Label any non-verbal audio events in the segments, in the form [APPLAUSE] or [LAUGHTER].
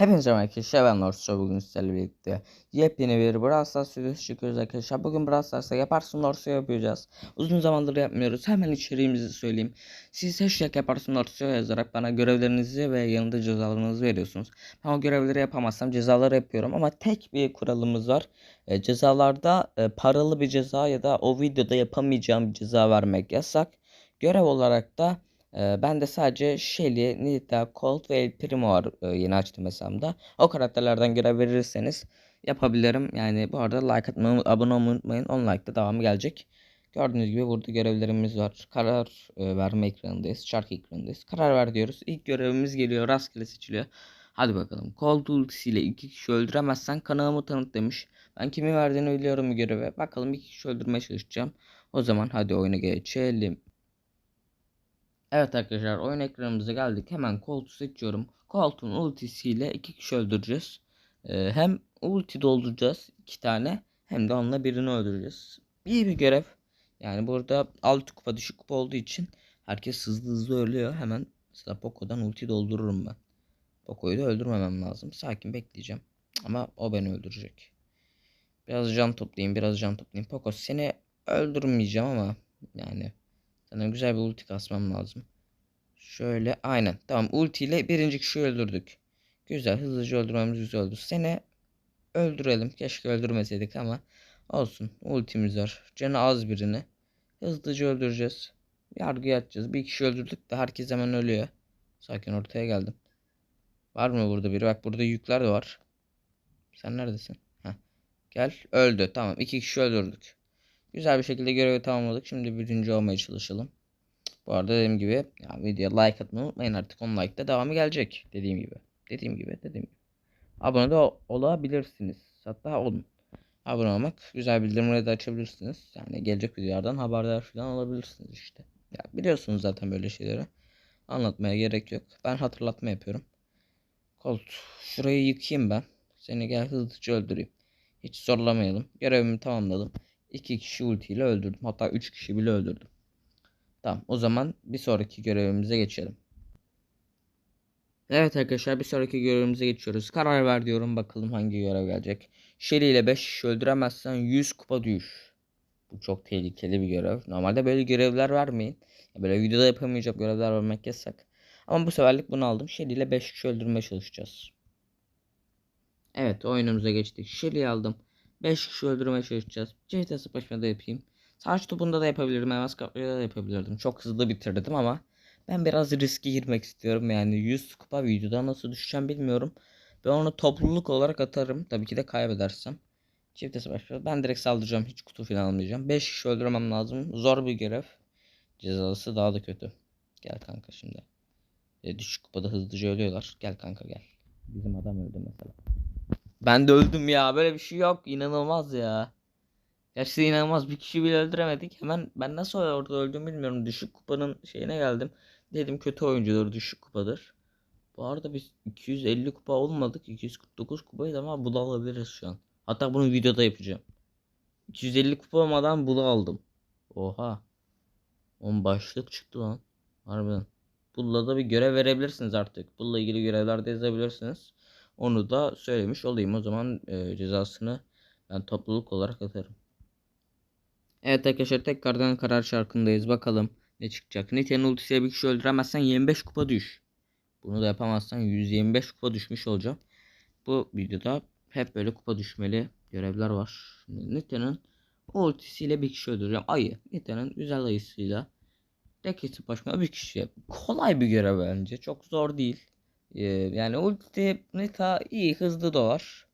Hepinize merhaba arkadaşlar ben Lorso bugün sizlerle birlikte yepyeni bir Brawl Stars videosu çekiyoruz arkadaşlar. Bugün Brawl Stars'ta yaparsın Lorso yapacağız. Uzun zamandır yapmıyoruz. Hemen içeriğimizi söyleyeyim. Siz hashtag yaparsın Lorso yazarak bana görevlerinizi ve yanında cezalarınızı veriyorsunuz. Ben o görevleri yapamazsam cezaları yapıyorum ama tek bir kuralımız var. E, cezalarda e, paralı bir ceza ya da o videoda yapamayacağım ceza vermek yasak. Görev olarak da ben de sadece Shelly, Nita, Colt ve El Primo var yeni açtım hesabımda. O karakterlerden görev verirseniz yapabilirim. Yani bu arada like atmayı, abone olmayı unutmayın. 10 like'da devamı gelecek. Gördüğünüz gibi burada görevlerimiz var. Karar verme ekranındayız. Şarkı ekranındayız. Karar ver diyoruz. İlk görevimiz geliyor. Rastgele seçiliyor. Hadi bakalım. Colt ultisiyle iki kişi öldüremezsen kanalımı tanıt demiş. Ben kimi verdiğini biliyorum bu göreve. Bakalım iki kişi öldürmeye çalışacağım. O zaman hadi oyuna geçelim. Evet arkadaşlar oyun ekranımıza geldik. Hemen koltuğu seçiyorum. Koltuğun ultisiyle iki kişi öldüreceğiz. Ee, hem ulti dolduracağız iki tane hem de onunla birini öldüreceğiz. İyi bir görev. Yani burada alt kupa düşük kupa olduğu için herkes hızlı hızlı ölüyor. Hemen mesela Poco'dan ulti doldururum ben. Poco'yu da öldürmemem lazım. Sakin bekleyeceğim. Ama o beni öldürecek. Biraz can toplayayım, biraz can toplayayım. Poco seni öldürmeyeceğim ama yani sana güzel bir ulti kasmam lazım. Şöyle aynen. Tamam ulti ile birinci kişiyi öldürdük. Güzel hızlıca öldürmemiz güzel oldu. Seni öldürelim. Keşke öldürmeseydik ama olsun. Ultimiz var. Canı az birini. Hızlıca öldüreceğiz. Yargı atacağız. Bir kişi öldürdük de herkes hemen ölüyor. Sakin ortaya geldim. Var mı burada biri? Bak burada yükler de var. Sen neredesin? Heh. Gel. Öldü. Tamam. iki kişi öldürdük. Güzel bir şekilde görevi tamamladık. Şimdi birinci olmaya çalışalım. Bu arada dediğim gibi ya videoya like atmayı unutmayın artık 10 like'da devamı gelecek. Dediğim gibi. Dediğim gibi. Dediğim gibi. Abone de olabilirsiniz. Hatta olun. Abone olmak, güzel bildirimleri de açabilirsiniz. Yani gelecek videolardan haberdar falan olabilirsiniz işte. Ya biliyorsunuz zaten böyle şeyleri. Anlatmaya gerek yok. Ben hatırlatma yapıyorum. Kolt şurayı yıkayım ben. Seni gel hızlıca öldüreyim. Hiç zorlamayalım. Görevimi tamamladım. 2 kişi ultiyle öldürdüm. Hatta 3 kişi bile öldürdüm. Tamam o zaman bir sonraki görevimize geçelim. Evet arkadaşlar bir sonraki görevimize geçiyoruz. Karar ver diyorum bakalım hangi görev gelecek. Shelly ile 5 kişi öldüremezsen 100 kupa düş. Bu çok tehlikeli bir görev. Normalde böyle görevler vermeyin. Böyle videoda yapamayacak görevler vermek yasak. Ama bu seferlik bunu aldım. Shelly ile 5 kişi öldürmeye çalışacağız. Evet oyunumuza geçtik. Shelly'yi aldım. 5 kişi öldürmeye çalışacağız. CT sıpaşma da yapayım. Saç topunda da yapabilirim. Elmas kaplıya da yapabilirdim. Çok hızlı bitirdim ama ben biraz riske girmek istiyorum. Yani 100 kupa videoda nasıl düşeceğim bilmiyorum. Ben onu topluluk olarak atarım. Tabii ki de kaybedersem. Çift başlıyor. Ben direkt saldıracağım. Hiç kutu falan almayacağım. 5 kişi öldürmem lazım. Zor bir görev. Cezası daha da kötü. Gel kanka şimdi. E, düşük kupada hızlıca ölüyorlar. Gel kanka gel. Bizim adam öldü mesela. Ben de öldüm ya. Böyle bir şey yok. İnanılmaz ya. Gerçekten inanılmaz. Bir kişi bile öldüremedik. Hemen ben nasıl orada öldüm bilmiyorum. Düşük kupanın şeyine geldim. Dedim kötü oyuncudur düşük kupadır. Bu arada biz 250 kupa olmadık. 249 kupayız ama bula alabiliriz şu an. Hatta bunu videoda yapacağım. 250 kupa olmadan bula aldım. Oha. On başlık çıktı lan. Harbiden. Bulla da bir görev verebilirsiniz artık. Bulla ilgili görevler de yazabilirsiniz. Onu da söylemiş olayım. O zaman e, cezasını ben topluluk olarak atarım. Evet arkadaşlar tekrardan karar şarkındayız. Bakalım ne çıkacak. Nite'nin ultisiyle bir kişi öldüremezsen 25 kupa düş. Bunu da yapamazsan 125 kupa düşmüş olacağım. Bu videoda hep böyle kupa düşmeli görevler var. Nite'nin ultisiyle bir kişi öldüreceğim. Ayı. Nite'nin güzel ayısıyla tek kesip başına bir kişi. Kolay bir görev bence. Çok zor değil. Ee, yani ulti Nita iyi hızlı doğar.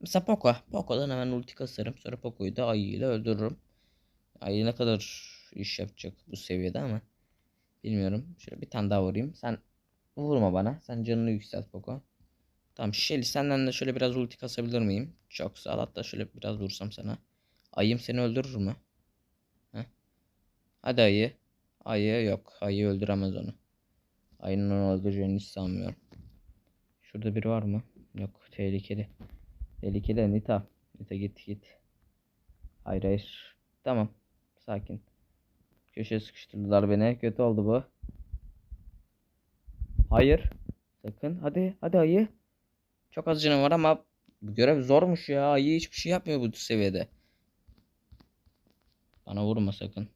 Mesela Poco. Poco'dan hemen ulti kasarım. Sonra Poco'yu da ayı ile öldürürüm. Ayı ne kadar iş yapacak bu seviyede ama. Bilmiyorum. Şöyle bir tane daha vurayım. Sen vurma bana. Sen canını yükselt Poco. Tamam Shelly senden de şöyle biraz ulti kasabilir miyim? Çok sağ ol. Hatta şöyle biraz vursam sana. Ayım seni öldürür mü? Heh. Hadi ayı. Ayı yok. Ayı öldüremez onu. Ayının onu öldüreceğini hiç sanmıyorum. Şurada biri var mı? Yok. Tehlikeli. Tehlikeli Nita. Nita git git. Hayır hayır. Tamam. Sakin. Köşeye sıkıştırdılar beni. Kötü oldu bu. Hayır. Sakın. Hadi. Hadi ayı. Çok az canım var ama bu görev zormuş ya. Ayı hiçbir şey yapmıyor bu seviyede. Bana vurma sakın.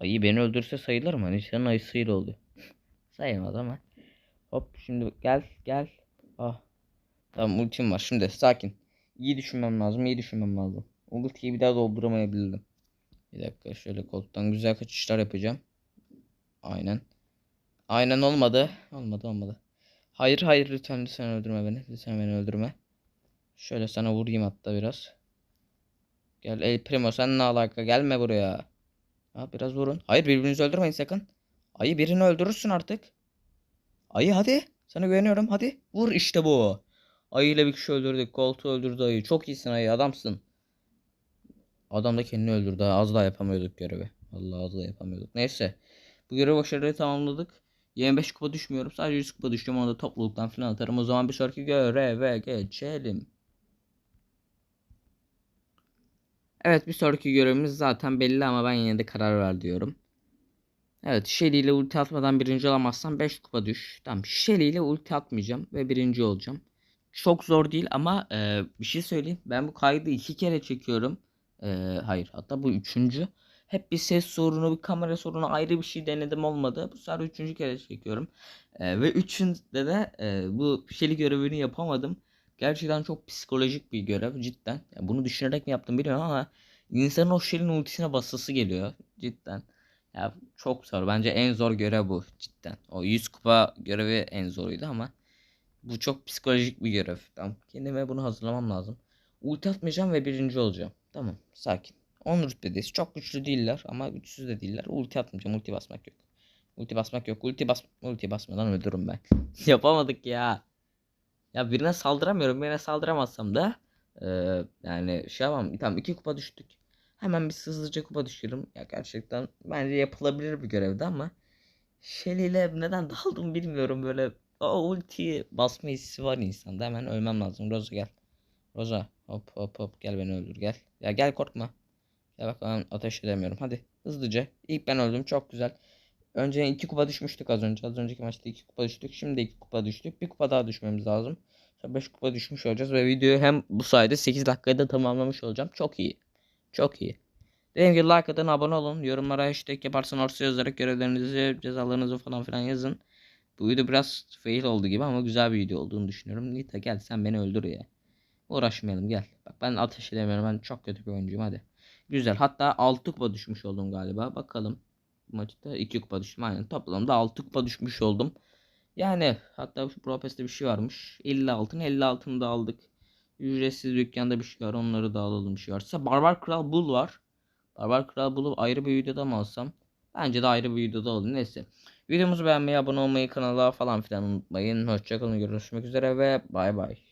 Ayı beni öldürse sayılır mı? Hani senin ayısıyla oldu. [LAUGHS] Sayılmaz ama. Hop şimdi gel gel. Ah. Tamam ultim var. Şimdi sakin. İyi düşünmem lazım. iyi düşünmem lazım. Ultiyi bir daha dolduramayabilirim. Bir dakika şöyle koltuktan güzel kaçışlar yapacağım. Aynen. Aynen olmadı. Olmadı olmadı. Hayır hayır lütfen lütfen öldürme beni. Lütfen beni öldürme. Şöyle sana vurayım hatta biraz. Gel El Primo sen ne alaka gelme buraya. Ha, biraz vurun. Hayır birbirinizi öldürmeyin sakın. Ayı birini öldürürsün artık. Ayı hadi. Sana güveniyorum hadi. Vur işte bu. Ayı ile bir kişi öldürdük. Koltuğu öldürdü ayı. Çok iyisin ayı adamsın. Adam da kendini öldürdü. Az daha yapamıyorduk görevi. Allah az daha yapamıyorduk. Neyse. Bu görevi başarıyla tamamladık. 25 kupa düşmüyorum. Sadece 100 kupa düştüm. Onu da topluluktan falan atarım. O zaman bir sonraki göreve geçelim. Evet bir sonraki görevimiz zaten belli ama ben yine de karar ver diyorum. Evet Shelly ile ulti atmadan birinci olamazsam 5 kupa düş. Tamam Shelly ile ulti atmayacağım ve birinci olacağım. Çok zor değil ama e, bir şey söyleyeyim. Ben bu kaydı iki kere çekiyorum. E, hayır hatta bu üçüncü. Hep bir ses sorunu, bir kamera sorunu ayrı bir şey denedim olmadı. Bu sefer üçüncü kere çekiyorum. E, ve üçünde de e, bu Shelly görevini yapamadım. Gerçekten çok psikolojik bir görev cidden. Ya bunu düşünerek mi yaptım bilmiyorum ama insanın o Shelly'nin ultisine basası geliyor cidden. Ya çok zor. Bence en zor görev bu cidden. O 100 kupa görevi en zoruydu ama bu çok psikolojik bir görev. Tamam. Kendime bunu hazırlamam lazım. Ulti atmayacağım ve birinci olacağım. Tamam. Sakin. 10 rütbedeyiz. Çok güçlü değiller ama güçsüz de değiller. Ulti atmayacağım. Ulti basmak yok. Ulti basmak yok. Ulti bas ulti basmadan öldürürüm ben. [LAUGHS] Yapamadık ya. Ya birine saldıramıyorum. Birine saldıramazsam da eee, yani şey yapamam. Tamam iki kupa düştük. Hemen bir hızlıca kupa düşürürüm. Ya gerçekten bence yapılabilir bir görevdi ama Shelly ile neden daldım bilmiyorum böyle o ultiyi basma hissi var insanda hemen ölmem lazım. Rosa gel. Rosa hop hop hop gel beni öldür gel. Ya gel korkma. Ya bak ben ateş edemiyorum hadi hızlıca. İlk ben öldüm çok güzel. Önce iki kupa düşmüştük az önce. Az önceki maçta iki kupa düştük. Şimdi iki kupa düştük. Bir kupa daha düşmemiz lazım. Sonra 5 kupa düşmüş olacağız ve videoyu hem bu sayede 8 dakikada da tamamlamış olacağım. Çok iyi. Çok iyi. Dediğim gibi like atın, abone olun. Yorumlara hashtag yaparsan orası yazarak görevlerinizi, cezalarınızı falan filan yazın. Bu video biraz fail oldu gibi ama güzel bir video olduğunu düşünüyorum. Nita gel sen beni öldür ya. Uğraşmayalım gel. Bak ben ateş edemiyorum. Ben çok kötü bir oyuncuyum hadi. Güzel. Hatta 6 kupa düşmüş oldum galiba. Bakalım. Maçta 2 kupa düştüm. Aynen toplamda 6 kupa düşmüş oldum. Yani hatta şu Pro Pass'te bir şey varmış. 50 altın 50 altını da aldık. Ücretsiz dükkanda bir şey var. Onları da alalım bir şey varsa. Barbar Kral Bull var. Barbar Kral Bull'u ayrı bir videoda mı alsam? Bence de ayrı bir videoda olur. Neyse. Videomuzu beğenmeyi, abone olmayı, kanala falan filan unutmayın. Hoşçakalın. Görüşmek üzere ve bay bay.